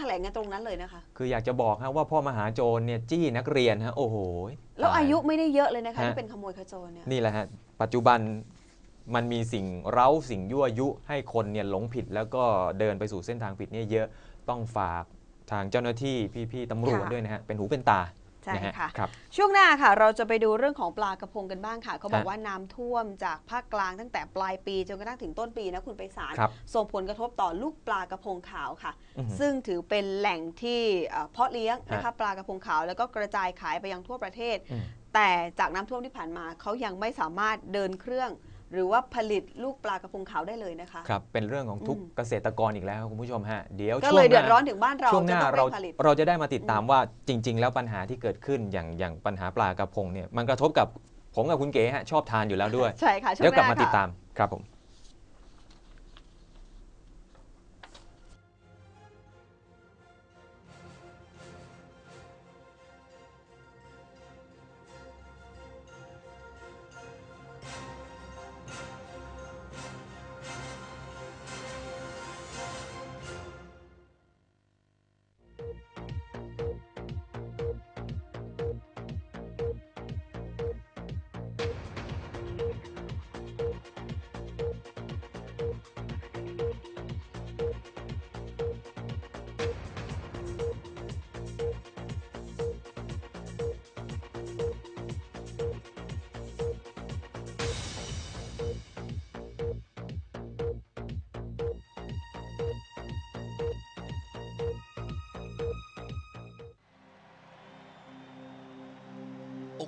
แถลงกันตรงนั้นเลยนะคะ คืออยากจะบอกฮะว่าพ่อมหาโจรเนี่ยจี้นักเรียนฮะโอ้โหแล้วตอายุไม่ได้เยอะเลยนะคะฮะที่เป็นขโมยขโจรเนี่ยนี่แหละฮะปัจจุบันมันมีสิ่งเร้าสิ่งยั่วยุให้คนเนี่ยหลงผิดแล้วก็เดินไปสู่เส้นทางผิดเนี่ยเยอะต้องฝากทางเจ้าหน้าที่พี่ๆตำรวจค่ะด้วยนะฮะเป็นหูเป็นตา ใช่นะฮะค่ะ ครับ ช่วงหน้าค่ะเราจะไปดูเรื่องของปลากระพงกันบ้างค่ะ เขาบอกฮะว่าน้ำท่วมจากภาคกลางตั้งแต่ปลายปีจนกระทั่งถึงต้นปีนะคุณไปสารครับส่งผลกระทบต่อลูกปลากระพงขาวค่ะ อื้อหือซึ่งถือเป็นแหล่งที่เอ่อเพาะเลี้ยงนะคะฮะปลากระพงขาวแล้วก็กระจายขายไปยังทั่วประเทศ อืม แต่จากน้ำท่วมที่ผ่านมาเขายังไม่สามารถเดินเครื่อง หรือว่าผลิตลูกปลากระพงขาวได้เลยนะคะ ครับเป็นเรื่องของทุกอืมเกษตรกรอีกแล้วคุณผู้ชมฮะเดี๋ยวก็ช่วเลยงหเดือน้าดร้อนถึงบ้านเราช่วงหน้าจะต้องเราเร่งผลิต เราจะได้มาติดตามว่าจริง ๆ แล้วปัญหาที่เกิดขึ้นอย่างอย่างปัญหาปลากระพงเนี่ยมันกระทบกับผมกับคุณเก๋ฮะชอบทานอยู่แล้วด้วย ใช่ค่ะช่วเดี๋ยวงหกลับน้ามาติดค่ะ ตามครับผม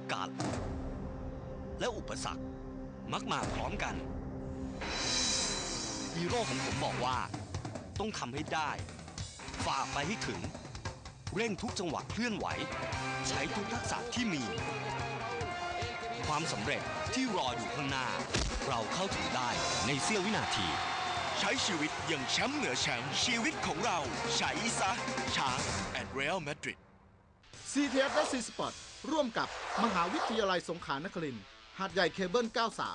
อกาส และอุปสรรคมักมาพร้อมกัน ฮีโร่ของผมบอกว่า ต้องทำให้ได้ ฝ่าไปให้ถึง เร่งทุกจังหวะเคลื่อนไหว ใช้ทุกทักษะที่มี ความสำเร็จที่รออยู่ข้างหน้า เราเข้าถึงได้ในเสี้ยววินาที ใช้ชีวิตอย่างแชมป์เหนือแชมป์ชีวิตของเราใช้ซะช้างแอดเรอัลมาดริด CTF และ C Sport ร่วมกับมหาวิทยาลัยสงขลานครินทร์หาดใหญ่เคเบิล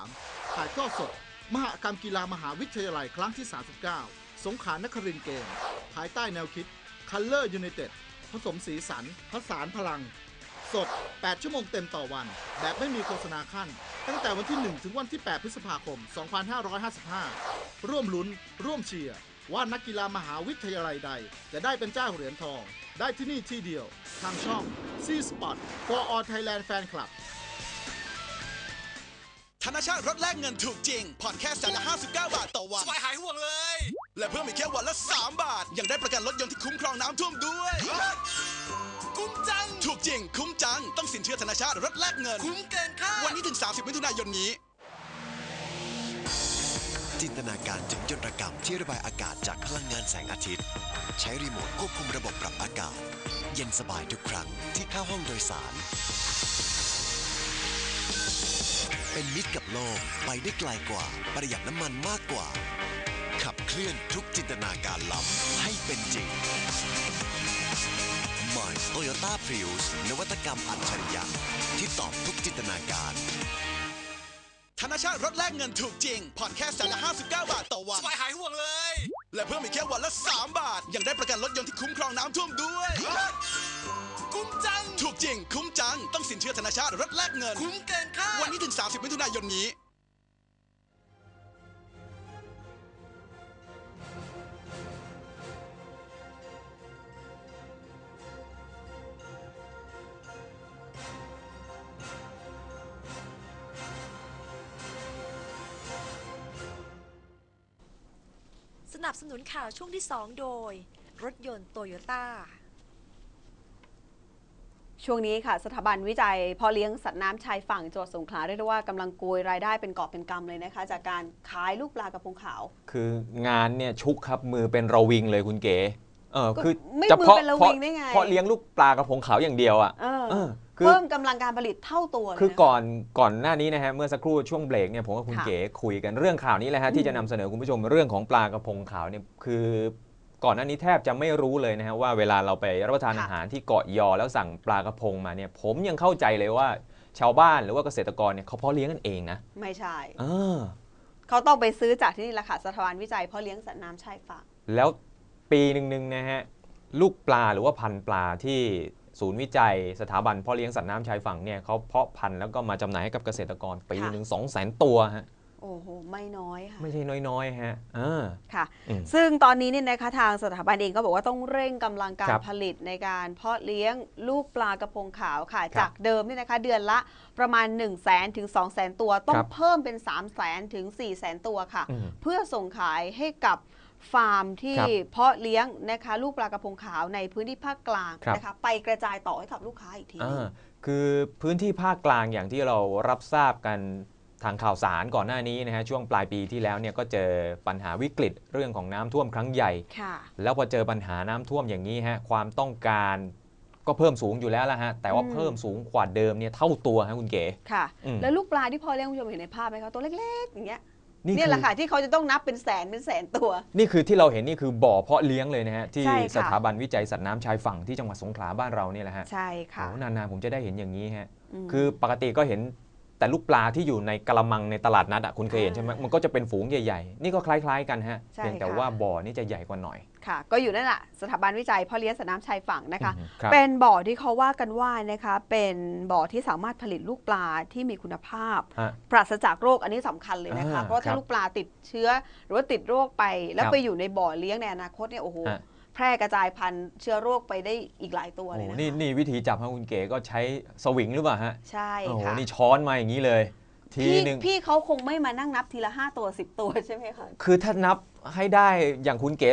93 ถ่ายทอดสด มหกรรมกีฬามหาวิทยาลัยครั้งที่ 39 สงขลานครินทร์เกม ภายใต้แนวคิด Color United ผสมสีสันผสานพลัง สด 8 ชั่วโมงเต็มต่อวัน แบบไม่มีโฆษณาขั้น ตั้งแต่วันที่ 1 ถึงวันที่ 8 พฤษภาคม 2555 ร่วมลุ้น ร่วมเชียร์ ว่านักกีฬามหาวิทยาลัยใด จะได้เป็นเจ้าเหรียญทอง ได้ที่นี่ที่เดียว ทางช่อง C Spot for All Thailand Fan Club ธนาชาติรถแลกเงินถูกจริง ผ่อนแค่แสนละ59 บาทต่อวันสบายหายห่วงเลย และเพิ่มอีกแค่วันละ 3 บาท ยังได้ประกันรถยนต์ที่คุ้มครองน้ำท่วมด้วย คุ้มจัง ถูกจริง คุ้มจัง ต้องสินเชื่อธนาชาติรถแลกเงิน คุ้มเกินค่า วันนี้ถึง 30 มิถุนายนนี้ จินตนาการถึงยนตรกรรมที่ระบายอากาศจากพลังงานแสงอาทิตย์ ใช้รีโมทควบคุมระบบปรับอากาศ เย็นสบายทุกครั้งที่เข้าห้องโดยสาร เป็นมิตรกับโลกไปได้ไกลกว่า ประหยัดน้ำมันมากกว่า ขับเคลื่อนทุกจินตนาการล้ำให้เป็นจริง ใหม่ Toyota Prius นวัตกรรมอัจฉริยะที่ตอบทุกจินตนาการ ธนาชาติรถแลกเงินถูกจริง ผ่อนแค่แสนละ59 บาทต่อวัน สบายหายห่วงเลย และเพิ่มอีกแค่วันละ 3 บาท ยังได้ประกันรถยนต์ที่คุ้มครองน้ำท่วมด้วย คุ้มจัง ถูกจริง คุ้มจัง ต้องสินเชื่อธนาชาติรถแลกเงิน คุ้มเกินค่า วันนี้ถึง 30 มิถุนายนนี้ นับสนุนข่าวช่วงที่ 2 โดย รถยนต์โตโยต้าช่วงนี้ค่ะ สถาบันวิจัยเพาะเลี้ยงสัตว์น้ำชายฝั่งจังหวัดสงขลาเรียกได้ว่ากำลังโกยรายได้เป็นกอบเป็นกำเลยนะคะ จากการขายลูกปลากระพงขาว คืองานเนี่ยชุกครับมือเป็นระวิงเลยคุณเก๋เออก็คือไม่จะมือเพาะเป็นระเพาะวิงได้ไงเพาะเลี้ยงลูกปลากระพงขาวอย่างเดียวอะเออเออ คือ เพิ่มกำลังการผลิตเท่าตัวเลยคือนะก่อนก่อนหน้านี้นะฮะเมื่อสักครู่ช่วงเบรกเนี่ยผมกับคุณค่ะ เก๋คุยกันเรื่องข่าวนี้แหละฮะที่จะนำเสนอคุณผู้ชมเรื่องของปลากระพงขาวเนี่ยคือก่อนหน้านี้แทบจะไม่รู้เลยนะฮะว่าเวลาเราไปรับประทานค่ะอาหารที่เกาะยอแล้วสั่งปลากระพงมาเนี่ยผมยังเข้าใจเลยว่าชาวบ้านหรือว่าเกษตรกรเนี่ยเขาเพาะเลี้ยงกันเองนะไม่ใช่ เออเขาต้องไปซื้อจากที่นี่แหละค่ะสถาบันวิจัยเพาะเลี้ยงสัตว์น้ำชายฝั่งแล้วปีหนึ่งๆนะฮะลูกปลาหรือว่าพันธุ์ปลาที่ ศูนย์วิจัยสถาบันพ่อเลี้ยงสัตว์น้ำชายฝั่งเนี่ยเขาเพาะพันธุ์แล้วก็มาจำหน่ายให้กับเกษตรกรปีค่ะหนึ่งสองแสนตัวฮะโอ้โห ไม่น้อยค่ะ ไม่ใช่น้อยๆฮะอ่าค่ะอืมซึ่งตอนนี้เนี่ยนะคะทางสถาบันเองก็บอกว่าต้องเร่งกำลังการครับผลิตในการเพาะเลี้ยงลูกปลากระพงขาวค่ะครับจากเดิมเนี่ยนะคะ เดือนละประมาณ 1 0 0 0 0แสนถึง2 0 0แสนตัว ต้อครังบเพิ่มเป็น 3 0 0แสนถึง4 0 0แสนตัวค่ะอืมเพื่อส่งขายให้กับ ฟาร์มที่ครับเพาะเลี้ยงนะคะลูกปลากระพงขาวในพื้นที่ภาคกลางครับ นะคะไปกระจายต่อให้กับลูกค้าอีกทีหนึงอ่าคือพื้นที่ภาคกลางอย่างที่เรารับทราบกันทางข่าวสารก่อนหน้านี้นะฮะช่วงปลายปีที่แล้วเนี่ยก็เจอปัญหาวิกฤตเรื่องของน้ำท่วมครั้งใหญ่ ค่ะ แล้วพอเจอปัญหาน้ำท่วมอย่างนี้ฮะความต้องการก็เพิ่มสูงอยู่แล้วละฮะแต่ว่าอืม เพิ่มสูงกว่าเดิมเนี่ยเท่าตัวฮะคุณเก๋ ค่ะ อืม แล้วลูกปลาที่พอเลี้ยงคุณผู้ชมเห็นในภาพไหมคะตัวเล็กๆอย่างเงี้ย นี่เนี่ยคืแหอละค่ะที่เขาจะต้องนับเป็นแสนเป็นแสนตัว นี่คือที่เราเห็นนี่คือบ่อเพาะเลี้ยงเลยนะฮะ ที่ใช่ค่ะ สถาบันวิจัยสัตว์น้ำชายฝั่งที่จังหวัดสงขลาบ้านเราเนี่ยแหละฮะใช่ค่ะโอ้นานๆผมจะได้เห็นอย่างนี้ฮะ ม คือปกติก็เห็น แต่ลูกปลาที่อยู่ในกระมังในตลาดนัดอะคุณเคยเห็นอ่าใช่ไหมมันก็จะเป็นฝูงใหญ่ๆ นี่ก็คล้ายๆกันฮะใช่เพียงแต่ค่ะ ว่าบ่อนี่จะใหญ่กว่าหน่อย ค่ะ ก็อยู่นั่นแหละสถาบันวิจัยพ่อเลี้ยงสนามชายฝั่งนะคะ อืมครับ เป็นบ่อที่เขาว่ากันว่านะคะเป็นบ่อที่สามารถผลิตลูกปลาที่มีคุณภาพ ฮะ ปราศจากโรคอันนี้สำคัญเลยนะคะ อ่าเพราะว่าครัถ้าบลูกปลาติดเชื้อ หรือว่าติดโรคไป แล้วครับไปอยู่ในบ่อเลี้ยงในอนาคตเนี่ยโอ้โหฮะแพร่กระจายพันธุ์เชื้อโรคไปได้อีกหลายตัวเลยโอ้นะนี่คะนี่วิธีจับฮะคุณเก๋ก็ใช้สวิงหรือเปล่าฮะใช่โอ้โหค่ะนี่ช้อนมาอย่างนี้เลย ทีพี่หนึ่งพี่เขาคงไม่มานั่งนับทีละห้าตัวสิบตัวใช่ไหมคะ คือถ้านับให้ได้อย่างคุณเก๋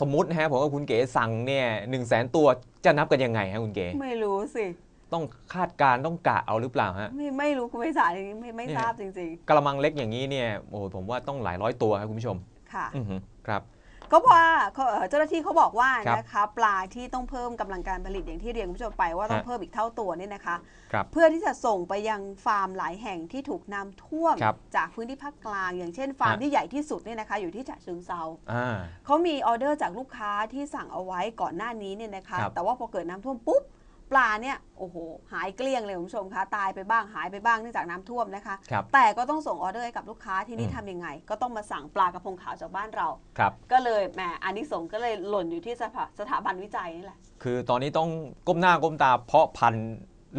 สมมตินะฮะผมว่าคุณเก๋สั่งเนี่ยหนึ่งแสนตัวจะนับกันยังไงฮะคุณเก๋ไม่รู้สิต้องคาดการณ์ต้องกะเอาหรือเปล่าฮะ ไม่ไม่รู้คุณไม่สารไม่ไม่เนี่ย ทราบจริงกระมังเล็กอย่างนี้เนี่ยโอ้โหผมว่าต้องหลายร้อยตัวครับคุณผู้ชม ๆค่ะ อือหือครับก็ว่า เขาเอ่อเจ้าหน้าที่เขาบอกว่าครับนะคะปลาที่ต้องเพิ่มกำลังการผลิตอย่างที่เรียนคุณผู้ชมไปว่าต้องฮะเพิ่มอีกเท่าตัวเนี่ยนะคะครับเพื่อที่จะส่งไปยังฟาร์มหลายแห่งที่ถูกน้ำท่วมครับจากพื้นที่ภาคกลาง อย่างเช่นฟาร์มฮะที่ใหญ่ที่สุดเนี่ยนะคะอยู่ที่ฉะเชิงเซาอ่าเขามีออเดอร์จากลูกค้าที่สั่งเอาไว้ก่อนหน้านี้เนี่ยนะคะครับแต่ว่าพอเกิดน้ำท่วมปุ๊บ ปลาเนี่ยโอ้โหหายเกลี้ยงเลยคุณผู้ชมคะตายไปบ้างหายไปบ้างเนื่องจากน้ำท่วมนะคะครับแต่ก็ต้องส่งออเดอร์ให้กับลูกค้าที่นี่อืมทำยังไง ก็ต้องมาสั่งปลากระพงขาวจากบ้านเราครับก็เลยแหมอันนี้ส่งส์ก็เลยหล่นอยู่ที่สถาสถาบันวิจัยนี่แหละคือตอนนี้ต้องก้มหน้าก้มตาเพาะพันธุ์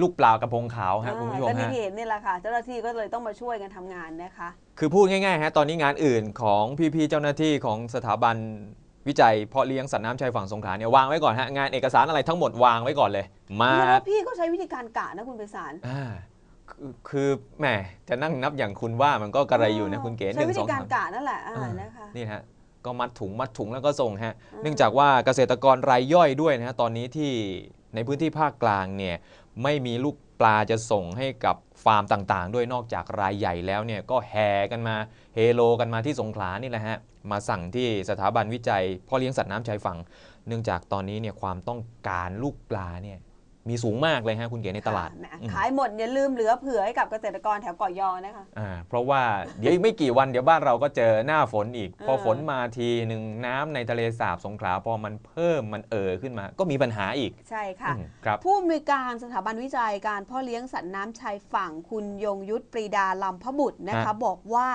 ลูกปลากระพงขาวฮะคุณผู้ชมก็นี่ฮะที่เห็นนี่แหละค่ะ เจ้าหน้าที่ก็เลยต้องมาช่วยกันทำงานนะคะ คือพูดง่ายๆฮะตอนนี้งานอื่นของพี่ๆเจ้าหน้าที่ของสถาบัน วิจัยเพาะเลี้ยงสัตว์น้ำชายฝั่งสงขลาเนี่ยวางไว้ก่อนฮะงานเอกสารอะไรทั้งหมดวางไว้ก่อนเลย มาแล้วพี่ก็ใช้วิธีการกะนะคุณไพศาลอ่าคือคือแหมจะนั่งนับอย่างคุณว่ามันก็กระไรอยู่นะคุณเก๋หใช้นึ่งวิสธีองการสามกะนั่นแหละอ่าอ่านนะคะนี่ฮะก็มัดถุงมัดถุงแล้วก็ส่งฮะอืมเนื่องจากว่าเกษตรกรรายย่อยด้วยนะฮะตอนนี้ที่ในพื้นที่ภาคกลางเนี่ย ไม่มีลูกปลาจะส่งให้กับฟาร์มต่างๆ ด้วยนอกจากรายใหญ่แล้วเนี่ยก็แห่กันมาเฮโลกันมาที่สงขลานี่แหละฮะมาสั่งที่สถาบันวิจัยพ่อเลี้ยงสัตว์น้ำชายฝั่ง เนื่องจากตอนนี้เนี่ยความต้องการลูกปลาเนี่ย มีสูงมากเลยฮะคุณเก๋ในตลาด ค่ะแหมอืมขายหมดอย่าลืมเหลือเผื่อให้กับเกษตรกรแถวเกาะยอนะคะ อ่าเพราะว่าเดี๋ยวอีกไม่กี่วันเดี๋ยวบ้านเราก็เจอหน้าฝนอีก พอเออ ฝนมาทีหนึ่งน้ำในทะเลสาบสงขลาพอมันเพิ่มมันเอ่อขึ้นมา ก็มีปัญหาอีกใช่ค่ะ อืมครับ ผู้อำนวยการสถาบันวิจัยการพ่อเลี้ยงสัตว์น้ำชายฝั่งคุณยงยุทธปรีดาลำพบุตรนะคะ ฮะ บอกว่า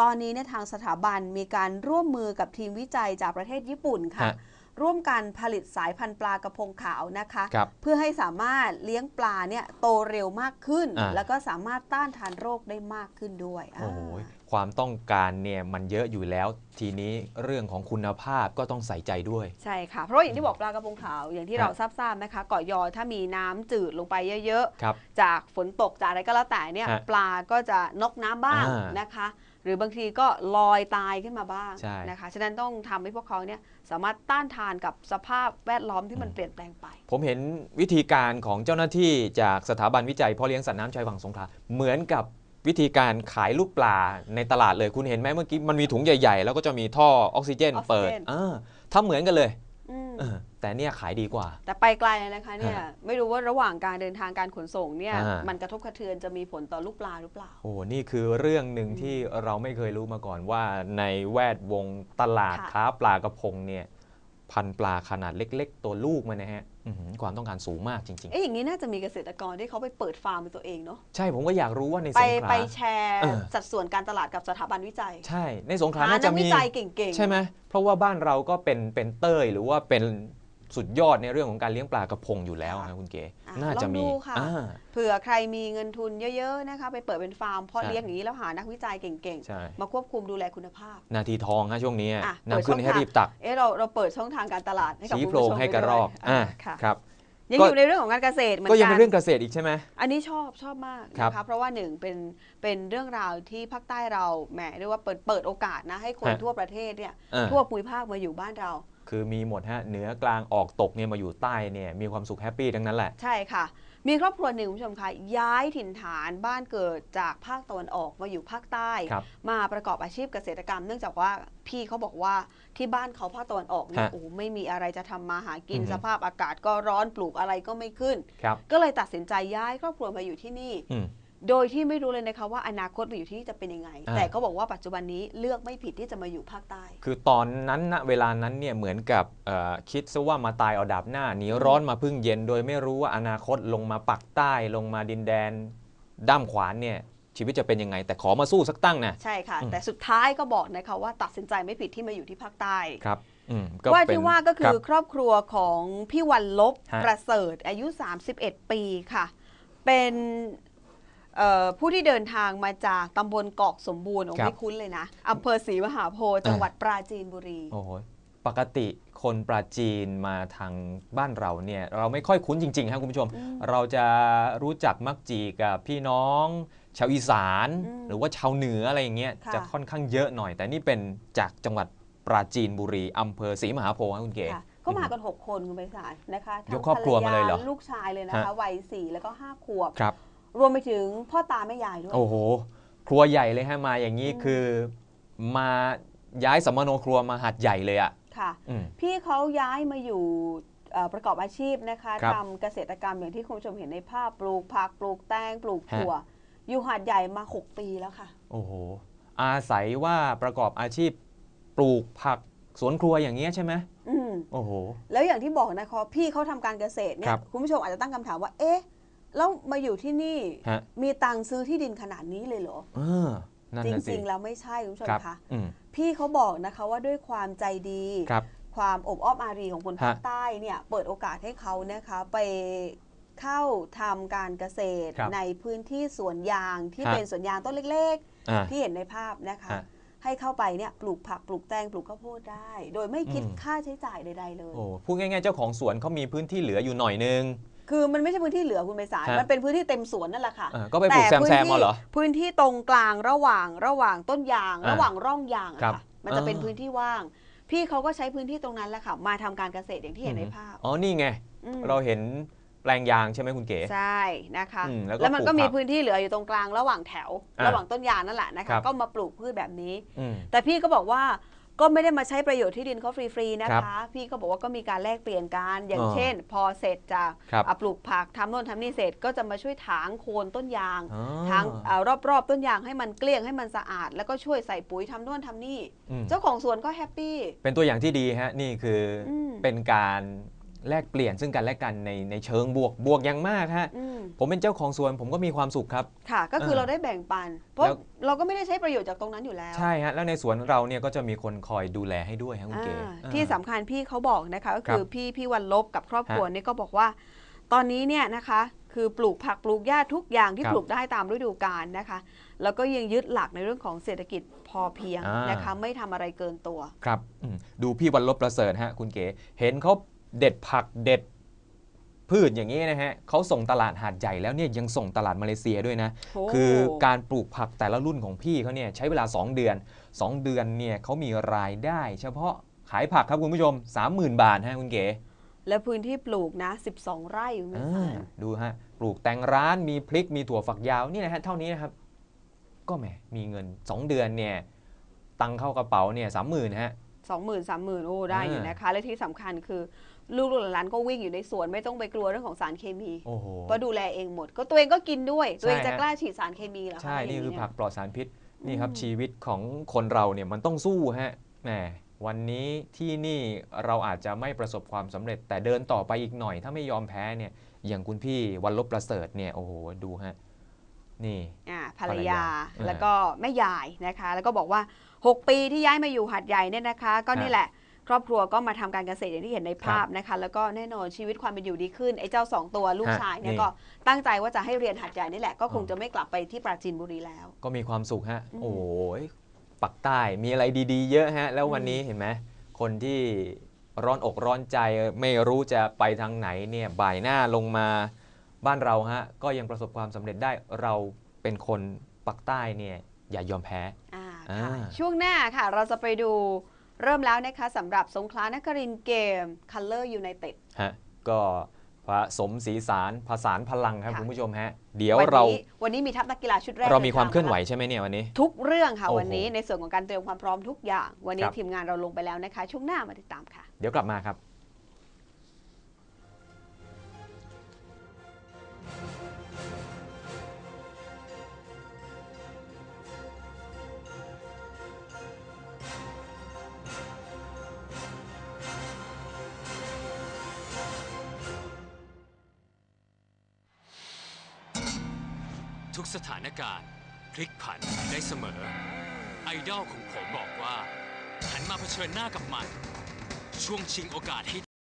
ตอนนี้เนี่ยทางสถาบันมีการร่วมมือกับทีมวิจัยจากประเทศญี่ปุ่นค่ะ ฮะ ร่วมกันผลิตสายพันธุ์ปลากระพงขาวนะคะครับเพื่อให้สามารถเลี้ยงปลาเนี่ยโตเร็วมากขึ้นอ่าแล้วก็สามารถต้านทานโรคได้มากขึ้นด้วยโอ้โหอ่า ความต้องการเนี่ยมันเยอะอยู่แล้ว ทีนี้เรื่องของคุณภาพก็ต้องใส่ใจด้วย ใช่ค่ะ เพราะว่าอย่างที่บอกปลากระพงขาวอย่างที่ครับเราทราบๆนะคะเกาะยอถ้ามีน้ำจืดลงไปเยอะครับๆ จากฝนตกจากอะไรก็แล้วแต่เนี่ยฮะปลาก็จะนกน้ำบ้างอ่านนะคะ หรือบางทีก็ลอยตายขึ้นมาบ้างใช่นะคะฉะนั้นต้องทำให้พวกเขาเนี่ยสามารถต้านทานกับสภาพแวดล้อมที่มันเปลี่ยนแปลงไป ผมเห็นวิธีการของเจ้าหน้าที่จากสถาบันวิจัยพ่อเลี้ยงสัตว์น้ำชายฝั่งสงขลาเหมือนกับ วิธีการขายลูกปลาในตลาดเลยคุณเห็นไหมเมื่อกี้มันมีถุงใหญ่ ๆ แล้วก็จะมีท่อออกซิเจน ออกซิเจน เปิดเออทำเหมือนกันเลยอืม เออแต่เนี่ยขายดีกว่า แต่ไปไกลเลยนะคะเนี่ยฮะไม่รู้ว่าระหว่างการเดินทางการขนส่งเนี่ยอ่ามั มันกระทบกระเทือนจะมีผลต่อลูกปลาหรือเปล่า โอ้นี่คือเรื่องหนึ่งที่เราไม่เคยรู้มาก่อนว่าในแวดวงตลาดค่ะ ค้าปลากระพงเนี่ย พันธุ์ปลาขนาดเล็ก ๆ ตัวลูกมันนะฮะอื้อหือความต้องการสูงมากจริง เอ๊ะอย่างนี้น่าจะมีเกษตรกรที่เขาไปเปิดฟาร์มเป็นตัวเองเนาะๆ ใช่ผมก็อยากรู้ว่าในไปสงขลา ไปแชร์เออ สัดส่วนการตลาดกับสถาบันวิจัยใช่ในสงขลาหาน่านัจะกมีวิจัยเก่งๆ ใช่ไหมเพราะว่าบ้านเราก็เป็นเป็นเต้ยหรือว่าเป็น สุดยอดในเรื่องของการเลี้ยงปลากระพงอยู่แล้วนะคุณเก๋อะน่าจะลองมีดูค่ะ อ่า เผื่อใครมีเงินทุนเยอะๆนะคะ ไปเปิดเป็นฟาร์มเพาะใช่ เลี้ยงอย่างนี้แล้วหานักวิจัยเก่งใช่ๆ มาควบคุมดูแลคุณภาพ นาทีทองฮะช่วงนี้อะน้ำขึ้นเปิดช่องให้ทาง รีบตัก เอ๊ะเราเราเปิดช่องทางการตลาดให้กับชี้คุณโพรผู้งชมให้กระไปรด้วยอกอ่าค่ะครับ ยังก็ อยู่ในเรื่องของการเกษตรเหมือนก็ยังกัเป็นน เรื่องเกษตรอีกใช่ไหม อันนี้ชอบชอบมากครับนะคะเพราะว่าหนึ่งเป็นเป็นเรื่องราวที่ภาคใต้เราแหมเรียกว่าเปิดเปิดโอกาสนะให้คนฮะทั่วประเทศเนี่ยอ่าทั่วภูมิภาคมาอยู่บ้านเรา คือมีหมดฮะเหนือกลางออกตกเนี่ยมาอยู่ใต้เนี่ยมีความสุขแฮปปี้ทั้งนั้นแหละ ใช่ค่ะ มีครอบครัวหนึ่งคุณผู้ชมคะย้ายถิ่นฐานบ้านเกิดจากภาคตะวันออกมาอยู่ภาคใต้ ครับมาประกอบอาชีพเกษตรกรรม เนื่องจากว่าพี่เขาบอกว่าที่บ้านเขาภาคตะวันออกเนี่ยฮะโอ้ไม่มีอะไรจะทำมาหากินอือฮึ สภาพอากาศก็ร้อนปลูกอะไรก็ไม่ขึ้น ครับก็เลยตัดสินใจย้ายครอบครัวมาอยู่ที่นี่ อืม โดยที่ไม่รู้เลยนะคะว่าอนาคตมาอยู่ที่นี่จะเป็นยังไง อ่า แต่ก็บอกว่าปัจจุบันนี้เลือกไม่ผิดที่จะมาอยู่ภาคใต้ คือตอนนั้นณเวลานั้นเนี่ยเหมือนกับเอ่อคิดซะว่ามาตายเอาดาบหน้าหนีร้อนมาพึ่งเย็น โดยไม่รู้ว่าอนาคตลงมาปักใต้ลงมาดินแดน ด้ามขวานเนี่ยชีวิตจะเป็นยังไง แต่ขอมาสู้สักตั้งนะ ใช่ค่ะ อืม แต่สุดท้ายก็บอกนะคะว่าตัดสินใจไม่ผิดที่มาอยู่ที่ภาคใต้ ครับอืมว่าเป็นที่ว่าก็คืรัอบ ครอบครัวของพี่วันลบฮะประเสริฐอายุ 31 ปีค่ะ เป็นเอ่อ ผู้ที่เดินทางมาจากตำบลกอกสมบูรณ์โอ้ไม่คุ้นเลยนะอำเภอศรีมหาโพธิ์จังหวัดปราจีนบุรีโอ้โหปกติคนปราจีนมาทางบ้านเราเนี่ยเราไม่ค่อยคุ้นจริงๆครับคุณผู้ชมอืมเราจะรู้จักมักจีกับพี่น้อง ชาวอีสานอืมหรือว่าชาวเหนืออะไรอย่างเงี้ยค่ะจะค่อนข้างเยอะหน่อย แต่นี่เป็นจากจังหวัดปราจีนบุรีอำเภอศรีมหาโพธิ์ครับคุณเก๋ค่ะก็มากัน 6 คนคุณไปสารนะคะทั้งยกครอบครัวมาเลยเหรอภรลูกชายเลยนะคะฮะวัยสี่แล้วก็ 5 ขวบค รับรวมไปถึงพ่อตาแม่ยายด้วย โอ้โห ครัวใหญ่เลยฮะมาอย่างนี้อืม คือมาย้ายสมโนครัวมาหัดใหญ่เลยอะค่ะ อืม พี่เขาย้ายมาอยู่เอ่อประกอบอาชีพนะคะครับทำเกษตรกรรมอย่างที่คุณผู้ชมเห็นในภาพปลูกผักปลูกแตงปลูกฮะ ถั่ว อยู่หาดใหญ่มา 6 ปีแล้วค่ะ โอ้โห อาศัยว่าประกอบอาชีพปลูกผักสวนครัวอย่างเงี้ยใช่ไหมอืมโอ้โห แล้วอย่างที่บอกนะคะพี่เขาทำการเกษตรเนี่ครัยบ คุณผู้ชมอาจจะตั้งคำถามว่า เอ๊ะ แล้วมาอยู่ที่นี่ฮะ มีตังค์ซื้อที่ดินขนาดนี้เลยเหรอ เออนั่นจน่ะสิ ริงๆ แล้วไม่ใช่คุณผู้ชมครับคะอืมพี่เขาบอกนะคะว่าด้วยความใจดี ครับ ความอบอ้อมอารีของคนฮะภาคใต้เนี่ยเปิดโอกาสให้เขานะคะไปเข้าทำการเกษตรครับในพื้นที่สวนยางที่ฮะ เป็นสวนยางต้นเล็กอ่า ๆ ที่เห็นในภาพนะคะ ฮะให้เข้าไปเนี่ยปลูกผักปลูกแตงปลูกข้าวโพดได้ โดยไม่คิดอืม ค่าใช้จ่ายใด ๆ เลย โอ้พูดง่ายๆเจ้าของสวนเขามีพื้นที่เหลืออยู่หน่อยนึง คือมันไม่ใช่พื้นที่เหลือคุณไปสารฮะ มันเป็นพื้นที่เต็มสวนนั่นแหละค่ะอ่าก็ไปปลูกแซมพื้นแซมที่มาเหรอ พื้นที่ตรงกลางระหว่างระหว่างต้นยาง อ่าระหว่างร่องยางอะครับค่ะ มันจะเป็นอ่า พื้นที่ว่าง พี่เขาก็ใช้พื้นที่ตรงนั้นแหละค่ะ มาทำการเกษตรอย่างที่เห็นในภาพอ๋อ นี่ไง อืมเราเห็นแปลงยางใช่ไหมคุณเก๋ ใช่นะคะ อืมแล้วก็แล้วมันก็ปลูกมีผักพื้นที่เหลืออยู่ตรงกลางระหว่างแถว อ่าระหว่างต้นยางนั่นแหละนะครัคะ บ ก็มาปลูกพืชแบบนี้ อืม แต่พี่ก็บอกว่า ก็ไม่ได้มาใช้ประโยชน์ที่ดินเขาฟรีๆนะครัคะบพี่ก็บอกว่าก็มีการแลกเปลี่ยนกันอย่างอ๋อเช่น พอเสร็จจากครับอะปลูกผักทำโน่นทำนี่เสร็จก็จะมาช่วยถางโคนต้นยางอ๋อทางเอ่อรอบๆต้นยางให้มันเกลี้ยงให้มันสะอาด แล้วก็ช่วยใส่ปุ๋ยทำโน่นทำนี่อืมเจ้าของสวนก็แฮปปี้เป็นตัวอย่างที่ดีฮะนี่คืออมเป็นการ แลกเปลี่ยนซึ่งกันและกันในในเชิงบวกบวกอย่างมากฮะอืมผมเป็นเจ้าของสวนผมก็มีความสุขครับ ค่ะ ก็คือเออเราได้แบ่งปัน เพราะแล้ว เราก็ไม่ได้ใช้ประโยชน์จากตรงนั้นอยู่แล้ว ใช่ฮะแล้วในสวนเราเนี่ยก็จะมีคนคอยดูแลให้ด้วยฮะคุณเก๋อ่าอ่า ที่สำคัญพี่เขาบอกนะคะ ก็คือครับพี่พี่วันลบกับครอบครัวฮะนี่ก็บอกว่า ตอนนี้เนี่ยนะคะ คือปลูกผักปลูกหญ้าทุกอย่างที่ครับ ปลูกได้ตามฤดูกาลนะคะ แล้วก็ยังยึดหลักในเรื่องของเศรษฐกิจพอเพียงอ่านนะคะ ไม่ทำอะไรเกินตัว ครับอืมดูพี่วันลบประเสริฐฮะคุณเก๋เห็นเขา เด็ดผักเด็ดพืชอย่างนี้นะฮะเขาส่งตลาดหาดใหญ่แล้วเนี่ยยังส่งตลาดมาเลเซียด้วยนะโอ้คือการปลูกผักแต่ละรุ่นของพี่เขาเนี่ยใช้เวลา 2 เดือน 2 เดือนเนี่ยเขามีรายได้ เฉพาะขายผักครับคุณผู้ชม 30,000 บาทฮะคุณเก๋และพื้นที่ปลูกนะ 12 ไร่อยู่ไม่อ่ใช่าดูฮะปลูกแตงร้านมีพริกมีถั่วฝักยาวนี่นะฮะเท่านี้นะครับ ก็แหมมีเงิน 2 เดือนเนี่ยตังเข้ากระเป๋าเนี่ยสามหมื่นฮะสองหมื่นสามหมื่นโอ้ได้อยู่อ่านนะคะและที่สำคัญคือ ลูกๆหลานๆก็วิ่งอยู่ในสวนไม่ต้องไปกลัวเรื่องของสารเคมีโอ้โห เพราะดูแลเองหมด ก็ตัวเองก็กินด้วย ตัวเองใช่จะฮะกล้าฉีดสารเคมีเหรอคะใช่ นี่ย่างคือเยผักปลอดสารพิษ นี่ครับอืมชีวิตของคนเราเนี่ยมันต้องสู้ฮะ แหม วันนี้ที่นี่เราอาจจะไม่ประสบความสำเร็จ แต่เดินต่อไปอีกหน่อย ถ้าไม่ยอมแพ้เนี่ย อย่างคุณพี่วันลบประเสริฐเนี่ย โอ้โห ดูฮะ นี่อ่าภรรภรรยายาเออแล้วก็แม่ยายนะคะ แล้วก็บอกว่า 6 ปีที่ย้ายมาอยู่หัดใหญ่เนี่ยนะคะ ก็ฮะนี่แหละ ครอบครัวก็มาทำการเกษตรอย่างที่เห็นในภาพนะคะ แล้วก็แน่นอนชีวิตความเป็นอยู่ดีขึ้นไอ้เจ้าสองตัวลูกฮะชายเนี่ยนี่ก็ตั้งใจว่าจะให้เรียนหัดใหญ่นี่แหละก็คงอ๋อจะไม่กลับไปที่ปราจีนบุรีแล้ว ก็มีความสุขฮะอืมโอ้ยปักใต้มีอะไรดีๆ เยอะฮะ แล้ววันนี้เห็นไหมคนที่ร้อนอกร้อนใจไม่รู้จะไปทางไหนเนี่ยบ่ายหน้าลงมาบ้านเราฮะก็ยังประสบความสำเร็จได้เราเป็นคนปักใต้เนี่ยอย่ายอมแพ้อ่าอ่าค่ะช่วงหน้าค่ะเราจะไปดู เริ่มแล้วนะคะสำหรับสงขลานครินทร์เกม Color United ฮะก็ผสมสีสารผสานพลังครับค่ะ คุณผู้ชมฮะ เดี๋ยววันเรานี้วันนี้มีทัพนักกีฬาชุดแรกเรามีความดิทงเคลื่อนไหวแล้ใช่ไหมเนี่ยวันนี้ ทุกเรื่องค่ะ โอ้โหวันนี้ในส่วนของการเตรียมความพร้อมทุกอย่าง วันนี้ครับ ทีมงานเราลงไปแล้วนะคะ ช่วงหน้ามาติดตามค่ะ เดี๋ยวกลับมาครับ การณ์พลิกผันได้เสมอ ไอดอลของผมบอกว่า หันมาเผชิญหน้ากับมัน ช่วงชิงโอกาสให้